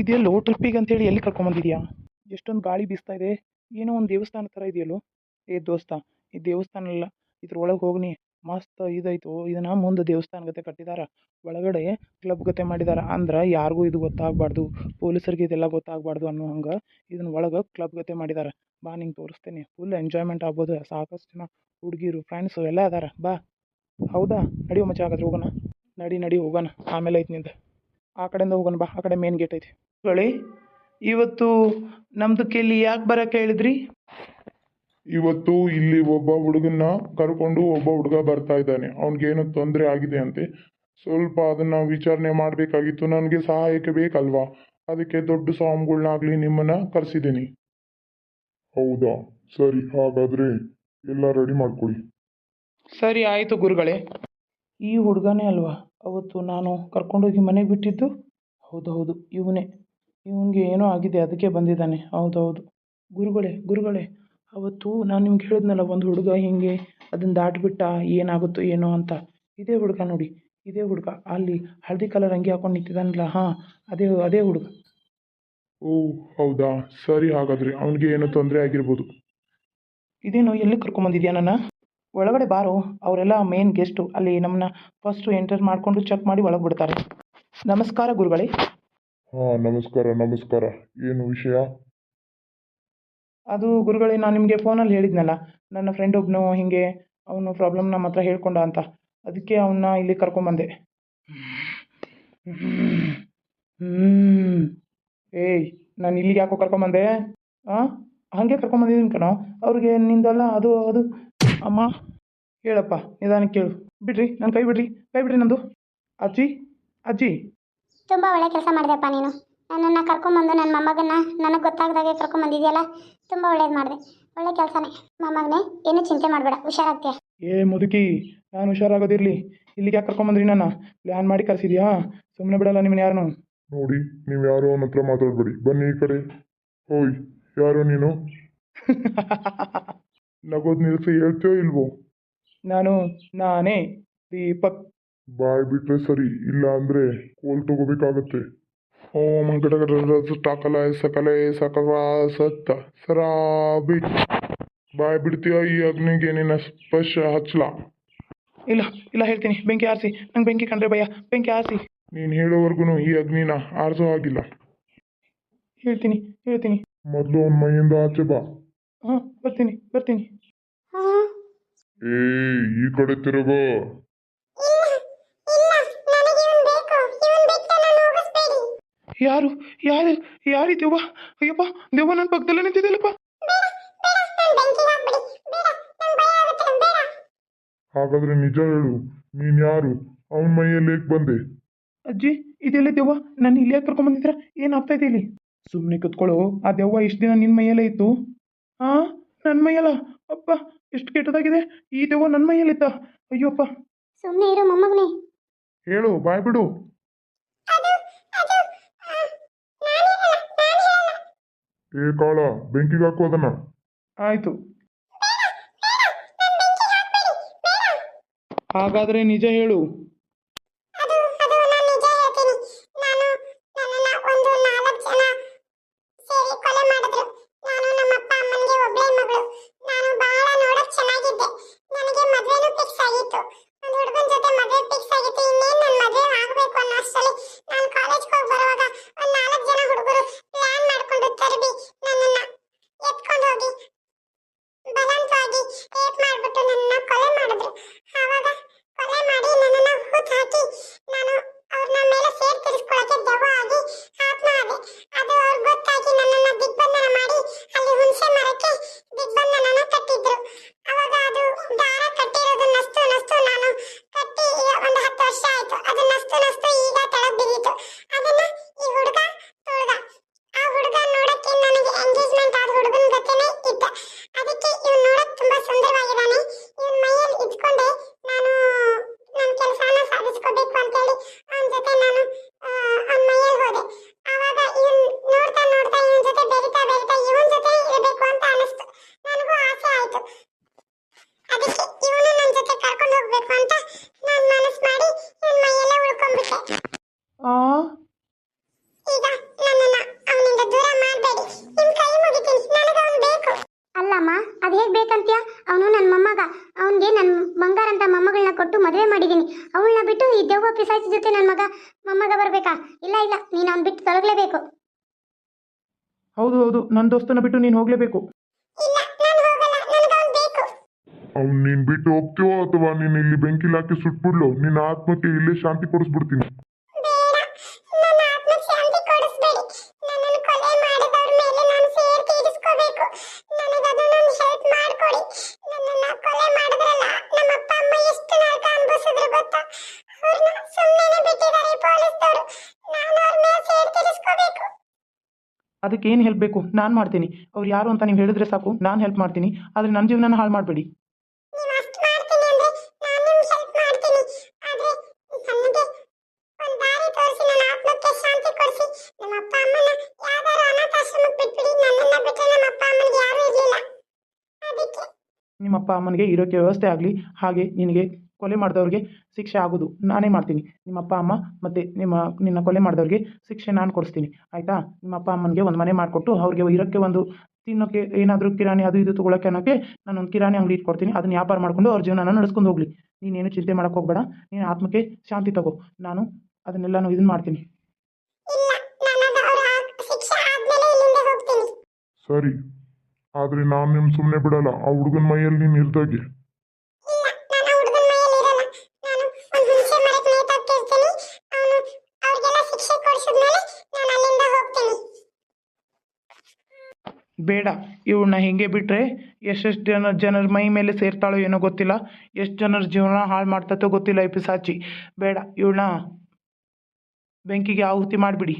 ಇದೆಲ್ಲೋ ಟ್ರಿಪ್ಪಿಗೆ ಅಂತೇಳಿ ಎಲ್ಲಿ ಕರ್ಕೊಂಬಂದಿದ್ಯಾ? ಎಷ್ಟೊಂದು ಗಾಳಿ ಬೀಸ್ತಾ ಇದೆ. ಏನೋ ಒಂದು ದೇವಸ್ಥಾನ ಥರ ಇದೆಯಲ್ಲೋ? ಏ ದೋಸ್ತ, ಈ ದೇವಸ್ಥಾನ ಅಲ್ಲ ಇದ್ರೊಳಗೆ ಹೋಗ್ನಿ. ಮಸ್ತ್ ಇದಾಯ್ತು. ಇದನ್ನ ಮುಂದೆ ದೇವಸ್ಥಾನ ಗತೆ ಕಟ್ಟಿದಾರ. ಒಳಗಡೆ ಕ್ಲಬ್ ಗತೆ ಮಾಡಿದಾರ. ಅಂದ್ರೆ ಯಾರಿಗೂ ಇದು ಗೊತ್ತಾಗಬಾರ್ದು. ಪೊಲೀಸರಿಗೆ ಇದೆಲ್ಲ ಗೊತ್ತಾಗಬಾರ್ದು ಅನ್ನೋ ಹಂಗೆ ಇದನ್ನ ಒಳಗೆ ಕ್ಲಬ್ ಗತೆ ಮಾಡಿದಾರ. ಬಾ ನಿಂಗೆ ತೋರಿಸ್ತೇನೆ. ಫುಲ್ ಎಂಜಾಯ್ಮೆಂಟ್ ಆಗ್ಬೋದು. ಸಾಕಷ್ಟು ಜನ ಹುಡುಗಿರು, ಫ್ರೆಂಡ್ಸು ಎಲ್ಲ ಅದಾರ. ಬಾ. ಹೌದಾ? ನಡಿಯೋ ಮಚ್ಚ ಹಾಗಾದ್ರೆ ಹೋಗೋಣ. ನಡಿ ನಡಿ, ಹೋಗೋಣ. ಆಮೇಲೆ ಐತೆ ನಿಂದು. ಆ ಕಡೆಯಿಂದ ಹೋಗೋಣ ಬಾ ಆ ಕಡೆ ಮೇನ್ ಗೇಟ್ ಐತಿ. ಹೇಳಿ ಇವತ್ತು ನಮ್ದು ಕೇಳಿ ಯಾಕೆ ಬರೋಕೆ ಹೇಳಿದ್ರಿ? ಇವತ್ತು ಇಲ್ಲಿ ಒಬ್ಬ ಹುಡುಗನ್ನ ಕರ್ಕೊಂಡು ಒಬ್ಬ ಹುಡುಗ ಬರ್ತಾ ಇದ್ದಾನೆ. ಅವನಿಗೇನೋ ತೊಂದರೆ ಆಗಿದೆ ಅಂತೆ. ಸ್ವಲ್ಪ ಅದನ್ನ ವಿಚಾರಣೆ ಮಾಡಬೇಕಾಗಿತ್ತು. ನನಗೆ ಸಹಾಯಕ್ಕೆ ಬೇಕಲ್ವಾ? ಅದಕ್ಕೆ ದೊಡ್ಡ ಸ್ವಾಮಿಗಳ್ನಾಗ್ಲಿ ನಿಮ್ಮನ್ನ ಕರೆಸಿದ್ದೀನಿ. ಹೌದಾ? ಸರಿ ಹಾಗಾದ್ರೆ ಎಲ್ಲ ರೆಡಿ ಮಾಡ್ಕೊಳ್ಳಿ. ಸರಿ ಆಯಿತು ಗುರುಗಳೇ. ಈ ಹುಡುಗನೇ ಅಲ್ವಾ? ಅವತ್ತು ನಾನು ಕರ್ಕೊಂಡೋಗಿ ಮನೆಗೆ ಬಿಟ್ಟಿದ್ದು? ಹೌದು ಹೌದು ಇವನೇ. ಇವನಿಗೆ ಏನೋ ಆಗಿದೆ ಅದಕ್ಕೆ ಬಂದಿದ್ದಾನೆ. ಹೌದು ಹೌದು ಗುರುಗಳೇ ಗುರುಗಳೇ ಅವತ್ತು ನಾನು ನಿಮ್ಗೆ ಹೇಳಿದ್ನಲ್ಲ ಒಂದು ಹುಡುಗ ಹಿಂಗೆ ಅದನ್ನು ದಾಟಿಬಿಟ್ಟ ಏನಾಗುತ್ತೋ ಏನೋ ಅಂತ. ಇದೇ ಹುಡುಗ ನೋಡಿ ಇದೇ ಹುಡುಗ. ಅಲ್ಲಿ ಹಳದಿ ಕಲರ್ ಅಂಗಿ ಹಾಕೊಂಡು ನಿಂತಿದ್ದಾನಲ್ಲ ಹಾಂ ಅದೇ ಅದೇ ಹುಡುಗ. ಓ ಹೌದಾ? ಸರಿ ಹಾಗಾದರೆ ಅವನಿಗೆ ಏನೋ ತೊಂದರೆ ಆಗಿರ್ಬೋದು. ಇದೇನು ಎಲ್ಲಿ ಕರ್ಕೊಂಬಂದಿದ್ಯಾ ನನ್ನ ಒಳಗಡೆ ಬಾರೋ ಅವರೆಲ್ಲ ಮೇನ್ ಗೆಸ್ಟು ಅಲ್ಲಿ ನಮ್ಮನ್ನ ಫಸ್ಟು ಎಂಟರ್ ಮಾಡಿಕೊಂಡು ಚೆಕ್ ಮಾಡಿ ಒಳಗೆ ಬಿಡ್ತಾರೆ. ನಮಸ್ಕಾರ ಗುರುಗಳೇ. ಹಾ ನಮಸ್ಕಾರ ನಮಸ್ಕಾರ. ಏನು ವಿಷಯ? ಅದು ಗುರುಗಳೇ ನಾನು ನಿಮಗೆ ಫೋನಲ್ಲಿ ಹೇಳಿದ್ನಲ್ಲ. ನನ್ನ ಫ್ರೆಂಡ್ ಒಬ್ಬನು ಹಿಂಗೆ ಅವನು ಪ್ರಾಬ್ಲಮ್ ನಮ್ಮ ಹತ್ರ ಹೇಳ್ಕೊಂಡ ಅಂತ. ಅದಕ್ಕೆ ಅವನ್ನ ಇಲ್ಲಿ ಕರ್ಕೊಂಬಂದೆ. ಏಯ್ ನಾನು ಇಲ್ಲಿಗೆ ಯಾಕೋ ಕರ್ಕೊಂಬಂದೆ? ಹಾಂ ಹಾಗೆ ಕರ್ಕೊಂಬಂದಿದ್ದೀನಿ ಕಣೋ. ಅವ್ರಿಗೆ ನಿಂದಲ್ಲ ಅದು ಅದು ಅಮ್ಮ ಹೇಳಪ್ಪ ನಿಧಾನಕ್ಕೆ ಕೇಳು. ಬಿಡ್ರಿ ನನ್ನ ಕೈ ಬಿಡ್ರಿ ಕೈ ಬಿಡ್ರಿ ನಂದು ಅಜ್ಜಿ ಅಜ್ಜಿ. ತುಂಬ ಒಳ್ಳೆ ಕೆಲಸ ಮಾಡಿದೆಪ್ಪ ನೀನು. ನನ್ನನ್ನು ಕರ್ಕೊಂಬಂದು ನನ್ನ ಮೊಮ್ಮಗನ್ನ ನನಗೆ ಗೊತ್ತಾಗ್ದಾಗೆ ಕರ್ಕೊಂಬಂದಿದ್ಯಲ್ಲ? ತುಂಬ ಒಳ್ಳೇದು ಮಾಡಿದೆ. ಒಳ್ಳೆ ಕೆಲಸನೇ. ಮೊಮ್ಮಗನೇ ಏನು ಚಿಂತೆ ಮಾಡಬೇಡ ಹುಷಾರಾಗ್ತೀಯ. ಏ ಮುದುಕಿ ನಾನು ಹುಷಾರಾಗೋದಿರಲಿ. ಇಲ್ಲಿಗೆ ಯಾಕೆ ಕರ್ಕೊಂಬಂದ್ರಿ ನನ್ನ? ಪ್ಲ್ಯಾನ್ ಮಾಡಿ ಕರ್ಸಿದ್ಯಾ? ಸುಮ್ಮನೆ ಬಿಡಲ್ಲ ನಿಮ್ಮನ್ನ ಯಾರನ್ನು ನೋಡಿ ನೀವು ಯಾರೋ ಅವನ ಹತ್ರ ಮಾತಾಡ್ಬೇಡಿ. ಬನ್ನಿ ಈ ಕಡೆ. ಓಯ್ ಯಾರೋ ನೀನು? ನಗೋದ್ ನಿಲ್ಸಿ ಹೇಳ್ತೀಯೋ ಇಲ್ವೋ? ನಾನು ನಾನೇ ದೀಪಕ್. ಬಾಯ್ ಬಿಟ್ರೆ ಸರಿ ಇಲ್ಲ ಅಂದ್ರೆ ಕೋಲ್ ತಗೋಬೇಕಾಗತ್ತೆ. ಓಂ ಗಡಗಡ ಟಾಕಲ ಸಕಲೆ ಸಕಲ ಸತ್ತ ಸರಾಬಿ. ಬಾಯ್ ಬಿಡ್ತೀಯ ಈ ಅಗ್ನಿಗೆ ನಿನ್ನ ಸ್ಪರ್ಶ ಹಚ್ಚಲ? ಇಲ್ಲ ಇಲ್ಲ ಹೇಳ್ತೀನಿ ಬೆಂಕಿ ಆರಿಸಿ ನಂಗೆ ಬೆಂಕಿ ಕಂಡ್ರೆ ಭಯ ಬೆಂಕಿ ಆರಿಸಿ. ನೀನು ಹೇಳೋವರೆಗೂ ಈ ಅಗ್ನಿನ ಆರಿಸೋ ಆಗಿಲ್ಲ ಹೇಳ್ತೀನಿ ಹೇಳ್ತೀನಿ. ಮೊದಲು ಅವನ ಮೈಯಿಂದ ಆಚೆ ಬಾ. ಹಾಂ ಬರ್ತೀನಿ ಬರ್ತೀನಿ. ಏ ಈ ಕಡೆ ತಿರುಗೋ. ಯಾರು ಯಾರು ಯಾರಿ ದೆವ್ವ? ಅಯ್ಯಪ್ಪ ದೆವ್ವ ನನ್ನ ಪಕ್ಕದಲ್ಲೇ ನಿಂತಿದ್ದಲ್ಲಪ್ಪ ಹಾಗಾದ್ರೆ ನಿಜ ಹೇಳು ನೀನ್ ಯಾರು? ಅವನ ಮೈಯಲ್ಲಿ ಏಕ್ ಬಂದೆ? ಅಜ್ಜಿ ಇದೆಲ್ಲ ದೆವ್ವ ನಾನು ಇಲ್ಲಿ ಯಾಕೆ ಕರ್ಕೊಂಬಂದಿದ್ರ ಏನಾಗ್ತಾ ಇದೆ ಇಲ್ಲಿ? ಸುಮ್ಮನೆ ಕುತ್ಕೊಳ್ಳು ಆ ದೆವ್ವ ಇಷ್ಟು ದಿನ ನಿನ್ನ ಮೈಯಲ್ಲೇ ಇತ್ತು. ಹಾಂ ನನ್ನ ಮೈಯಲ್ಲ. ಅಪ್ಪ ಎಷ್ಟು ಕೆಟ್ಟದಾಗಿದೆ. ಈ ದೆವ್ವ ನನ್ನ ಮೈಯಲ್ಲಿತ್ತ ಅಯ್ಯೋಪ್ಪ ಸುಮ್ಮನೆ ಇರು ಮೊಮ್ಮಗನೇ. ಹೇಳು ಬಾಯ್ ಬಿಡು. ಏ ಕಾಳ ಬೆಂಕಿಗೆ ಹಾಕು ಅದನ್ನ. ಆಯಿತು. ಹಾಗಾದ್ರೆ ನಿಜ ಹೇಳು. ಅದಕ್ಕೆ ಅದಕ್ಕೆ ಇವನು ನನ್ನ ಜೊತೆ ಕರ್ಕೊಂಡು ಹೋಗ್ಬೇಕು ಅಂತ ನಾನು ಮನಸ್ಸು ಮಾಡಿ ಇವನ ಮೈಯೆಲ್ಲ ಉಳ್ಕೊಂಡ್ಬಿಟ್ಟೆ. ಆ? ಈಗ ನನ್ನನ್ನ ಅವನಿಂದ ದೂರ ಮಾಡಬೇಡಿ. ನಿಮ್ಮ ಕೈ ಮುಗಿತೀನಿ. ನನಗೆ ಅವನು ಬೇಕು. ಅಲ್ಲಮ್ಮ ಅದು ಹೇಗೆ ಬೇಕಂತೀಯ? ಅವನು ನನ್ನ ಮೊಮ್ಮಗ. ಅವನಿಗೆ ನನ್ನ ಬಂಗಾರ ಅಂತ ಮೊಮ್ಮಗಳನ್ನ ಕೊಟ್ಟು ಮದುವೆ ಮಾಡಿದ್ದೀನಿ ಅವಳನ್ನ ಬಿಟ್ಟು ಈ ದೆವ್ವ ಪಿಸಾಚಿ ಜೊತೆ ನನ್ನ ಮಗ ಮೊಮ್ಮಗ ಬರಬೇಕಾ? ಇಲ್ಲ ಇಲ್ಲ. ನೀನು ಅವ್ನು ಬಿಟ್ಟು ತೊಲಗಲೇಬೇಕು. ಹೌದು ಹೌದು. ನನ್ನ ದೋಸ್ತನ ಬಿಟ್ಟು ನೀನು ಹೋಗಲೇಬೇಕು. ಅವ್ನು ನೀನ್ ಬಿಟ್ಟು ಹೋಗ್ತೀವೋ ಅಥವಾ ನೀನ್ ಇಲ್ಲಿ ಬೆಂಕಿಲಿ ಹಾಕಿ ಸುಟ್ಬಿಡ್ಲು ನಿನ್ನ ಆತ್ಮಕ್ಕೆ ಇಲ್ಲೇ ಶಾಂತಿ ಕೊಡಿಸ್ಬಿಡ್ತೀನಿ. ಬೇಡ ನನ್ನ ಆತ್ಮ ಶಾಂತಿ ಕೊಡಿಸ್ಬೇಡಿ. ನನ್ನನ್ನು ಕೊಲೆ ಮಾಡಿದವ್ರ ಮೇಲೆ ನಾನು ಸೇರ್ ತೀರಿಸ್ಕೋಬೇಕು. ನನಗೆ ಅದನ್ನೊಂದು ಹೆಲ್ಪ್ ಮಾಡ್ಕೊಡಿ. ನನ್ನನ್ನ ಕೊಲೆ ಮಾಡಿದ್ರಲ್ಲ ನಮ್ಮ ಅಪ್ಪ ಅಮ್ಮ ಎಷ್ಟು ನರಕ ಅನುಭವಿಸಿದ್ರು ಗೊತ್ತಾ? ಅವ್ರನ್ನ ಸುಮ್ಮನೆ ಬಿಟ್ಟಿದ್ದಾರೆ ಪೊಲೀಸ್ದವರು. ನಾನು ಅವ್ರ ಮೇಲೆ ಸೇರ್ ತೀರಿಸ್ಕೋಬೇಕು. ಅದಕ್ಕೆ ಏನು ಹೆಲ್ಪ್ ಬೇಕು? ನಾನು ಮಾಡ್ತೀನಿ. ಅವ್ರು ಯಾರು ಅಂತ ನೀವು ಹೇಳಿದ್ರೆ ಸಾಕು. ನಾನು ಹೆಲ್ಪ್ ಮಾಡ್ತೀನಿ. ಆದರೆ ನನ್ನ ಜೀವನನ ಹಾಳು ಮಾಡಬೇಡಿ. ಅಪ್ಪ ಅಮ್ಮನಿಗೆ ಇರೋಕ್ಕೆ ವ್ಯವಸ್ಥೆ ಆಗಲಿ ಹಾಗೆ ನಿನಗೆ ಕೊಲೆ ಮಾಡಿದವ್ರಿಗೆ ಶಿಕ್ಷೆ ಆಗೋದು ನಾನೇ ಮಾಡ್ತೀನಿ. ನಿಮ್ಮ ಅಪ್ಪ ಅಮ್ಮ ಮತ್ತು ನಿಮ್ಮ ನಿನ್ನ ಕೊಲೆ ಮಾಡಿದವ್ರಿಗೆ ಶಿಕ್ಷೆ ನಾನು ಕೊಡಿಸ್ತೀನಿ. ಆಯಿತಾ? ನಿಮ್ಮ ಅಪ್ಪ ಅಮ್ಮನಿಗೆ ಒಂದು ಮನೆ ಮಾಡಿಕೊಟ್ಟು ಅವ್ರಿಗೆ ಇರೋಕ್ಕೆ ಒಂದು ತಿನ್ನೋಕ್ಕೆ ಏನಾದರೂ ಕಿರಾಣಿ ಅದು ಇದು ತೊಗೊಳಕ್ಕೆ ಅನ್ನೋಕ್ಕೆ ನಾನು ಒಂದು ಕಿರಾಣಿ ಅಂಗಡಿ ಇಟ್ಕೊಡ್ತೀನಿ. ಅದನ್ನ ವ್ಯಾಪಾರ ಮಾಡಿಕೊಂಡು ಅವ್ರ ಜೀವನನ ನಡೆಸ್ಕೊಂಡು ಹೋಗಲಿ. ನೀನೇನು ಚಿಂತೆ ಮಾಡೋಕ್ಕೆ ಹೋಗಬೇಡ. ನೀನು ಆತ್ಮಕ್ಕೆ ಶಾಂತಿ ತಗೋ. ನಾನು ಅದನ್ನೆಲ್ಲನೂ ಇದನ್ನು ಮಾಡ್ತೀನಿ. ಇಲ್ಲ ನಾನು ಅವರ ಶಿಕ್ಷೆ ಆದ್ಮೇಲೆ ಇಲ್ಲಿಂದ ಹೋಗ್ತೀನಿ. ಸರಿ. ಆದರೆ ನಾನು ನಿಮ್ಮ ಸುಮ್ಮನೆ ಬಿಡಲ್ಲ ಆ ಹುಡುಗನ ಮೈಯಲ್ಲಿ ನೀನು ಇರ್ದಾಗೆ. ಇಲ್ಲ ನಾನು ಆ ಹುಡುಗನ ಮೈಯಲ್ಲಿ ಇರಲ್ಲ. ನಾನು ಒಂದು ಹುಣಸೆ ಮರಕ್ಕೆ ನೇತಾಕ್ತಿರ್ತೀನಿ ಅವನು ಅವ್ರಿಗೆಲ್ಲ ಶಿಕ್ಷೆ ಕೊಡಿಸಿದ್ಮೇಲೆ ನಾನು ಅಲ್ಲಿಂದ ಹೋಗ್ತೀನಿ. ಬೇಡ ಇವಳನ್ನ ಹಿಂಗೆ ಬಿಟ್ಟರೆ ಎಷ್ಟೆಷ್ಟು ಜನ ಜನರ ಮೈ ಮೇಲೆ ಸೇರ್ತಾಳೋ ಏನೋ ಗೊತ್ತಿಲ್ಲ. ಎಷ್ಟು ಜನರ ಜೀವನ ಹಾಳು ಮಾಡ್ತತೋ ಗೊತ್ತಿಲ್ಲ ಈ ಪಿಸಾಚಿ. ಬೇಡ ಇವಳನ್ನ ಬೆಂಕಿಗೆ ಆಹುತಿ ಮಾಡಿಬಿಡಿ.